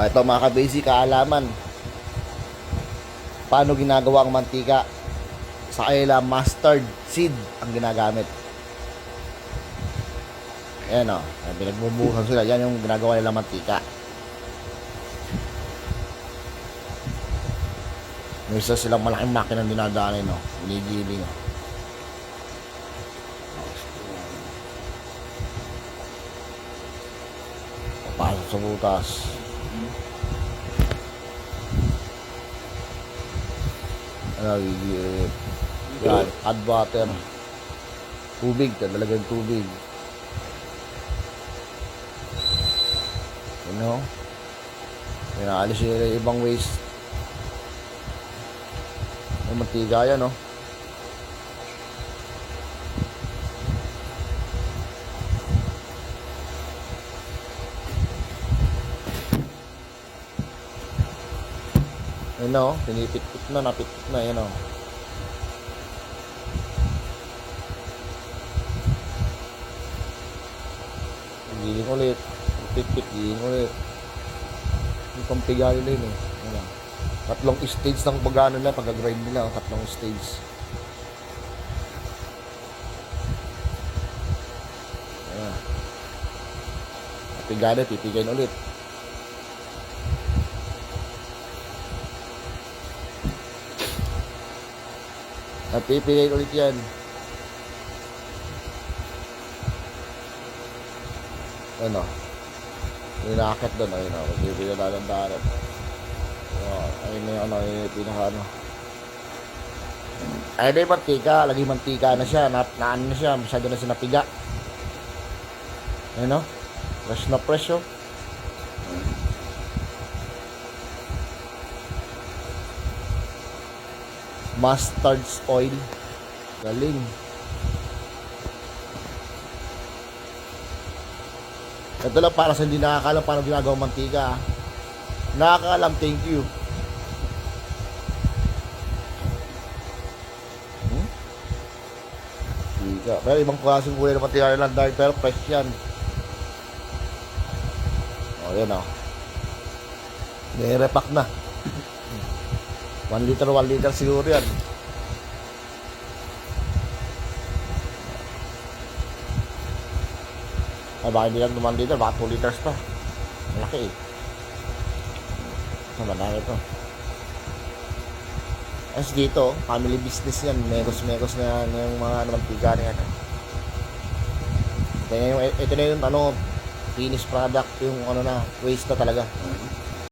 Ah, ito mga ka-basic kaalaman. Paano ginagawa ang mantika? Sa kanila, mustard seed ang ginagamit. Ayan o, oh, pinagbubuhan sila. Yan yung ginagawa nila mantika. May isa silang malaking makina dinadaanin, no? Ginigiling, oh. Papasok sa butas. Ano, gigilip. Yan, add water. Tubig, talagang tubig. Ano? Pinaalis nila yung ibang waste. May mantiga yan, no? Ayun na, oh. Pinipit-pit na, napit-pit na, yan, oh. Giling ulit. Pit-pit, giling ulit. Yung pampiga nila yun, eh. Ano? Tatlong stage ng pagano nila, pag-grind nila, oh. tatlong stage. Ayan. Pipigana, pipigayin ulit. At pipigayin ulit yan. Ano? Yung nakakit doon, ayun o. Pipigyan na ng darat. Ayun na yung ano, yung pinaka ano. Ayun na yung mantika, lagi mantika na siya, na, na ano na siya, masyado na siya napiga. Ayun o. Fresh na fresh oh. Mustard oil. Galing. Ito lang para sa hindi nakakalam paano ginagawa mantika. ah. Nakakalam, thank you. Hmm? Mantika. Pero ibang klaseng kulay ng mantika lang dahil pero fresh yan. O, yan o. May-repack na. 1 liter, 1 liter siguro yan. Ay, baka hindi lang 1 liter, baka 2 liters pa. Malaki eh. Ito, malaki ito. As dito, family business yan. Megos-megos na, na yung mga naman tiga na yan. Ito na yung, ito yung ano, finished product, yung ano na, waste na talaga.